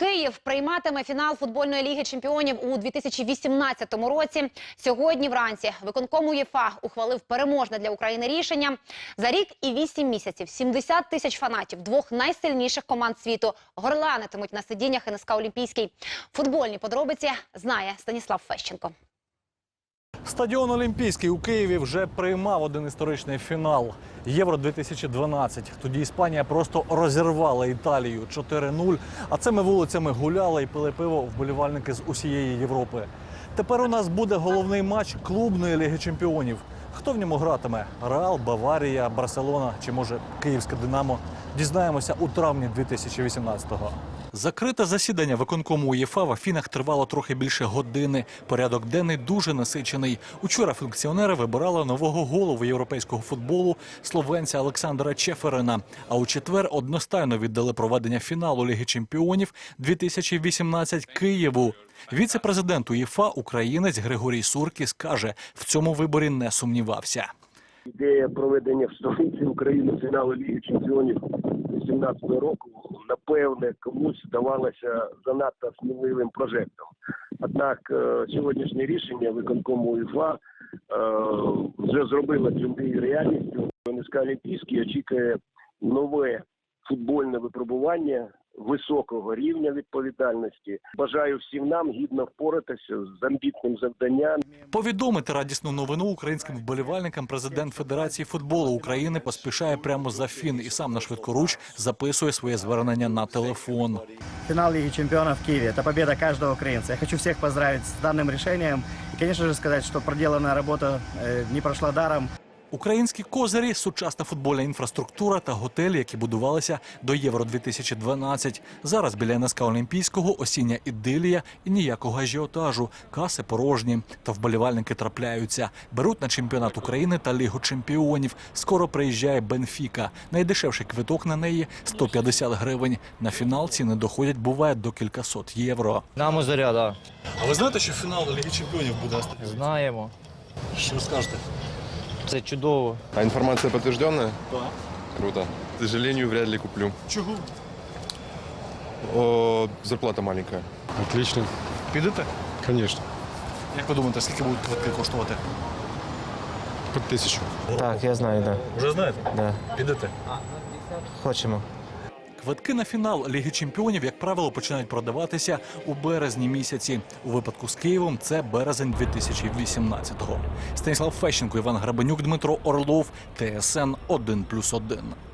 Київ прийматиме фінал футбольної ліги чемпіонів у 2018 році. Сьогодні вранці виконком УЄФА ухвалив переможне для України рішення. За рік і 8 місяців 70 тисяч фанатів двох найсильніших команд світу горланитимуть на сидіннях НСК Олімпійський. Футбольні подробиці знає Станіслав Фещенко. Стадіон Олімпійський у Києві вже приймав один історичний фінал Євро 2012 Тоді Іспанія просто розірвала Італію 4-0. А цими вулицями гуляли і пили пиво вболівальники з усієї Європи. Тепер у нас буде головний матч клубної ліги чемпіонів. Хто в ньому гратиме? Реал, Баварія, Барселона чи може Київське Динамо? Дізнаємося у травні 2018-го. Закрите засідання виконкому УЄФА в Афінах тривало трохи більше години. Порядок денний дуже насичений. Учора функціонери вибирали нового голову європейського футболу словенця Олександра Чеферина. А у четвер одностайно віддали проведення фіналу Ліги Чемпіонів 2018 Києву. Віце-президент УЄФА українець Григорій Суркіс каже, в цьому виборі не сумнівався. Ідея проведення в столиці України фіналу Ліги Чемпіонів 2018 року, напевне, комусь здавалося занадто сміливим прожектом. Однак е, сьогоднішнє рішення виконкому УЄФА е, вже зробило цю мрію реальністю. НСК Олімпійський очікує нове футбольне випробування високого рівня відповідальності. Бажаю всім нам гідно впоратися з амбітним завданням. Повідомити радісну новину українським вболівальникам президент Федерації футболу України поспішає прямо за фін і сам на швидкоруч записує своє звернення на телефон. Финал Лиги Чемпионов в Киеве. Это победа каждого украинца. Я хочу всех поздравить с данным решением. И, конечно же, сказать, что проделанная работа э, не прошла даром. Українські козирі, сучасна футбольна інфраструктура та готелі, які будувалися до Євро 2012 Зараз біля НСК Олімпійського осіння ідилія і ніякого ажіотажу. Каси порожні, та вболівальники трапляються. Беруть на чемпіонат України та Лігу чемпіонів. Скоро приїжджає Бенфіка. Найдешевший квиток на неї 150 гривень. На фінал ціни доходять буває до кількасот євро. Нам зоря, да. А ви знаєте, що фінал Ліги чемпіонів буде? Знаємо. Що скажете? Це чудово. А информация подтвержденная? Так. Круто. К сожалению, вряд ли куплю. Чого? О, зарплата маленькая. Отлично, Підете? конечно. Як ви думаєте, скільки будуть квитки коштувати? Под тисячу. Так, я знаю, да. Вже знаєте? да. Підете. Хочемо. Квитки на фінал Ліги Чемпіонів, як правило, починають продаватися у березні місяці. У випадку з Києвом це березень 2018-го. Станіслав Фещенко, Іван Грабанюк, Дмитро Орлов, ТСН 1+,1.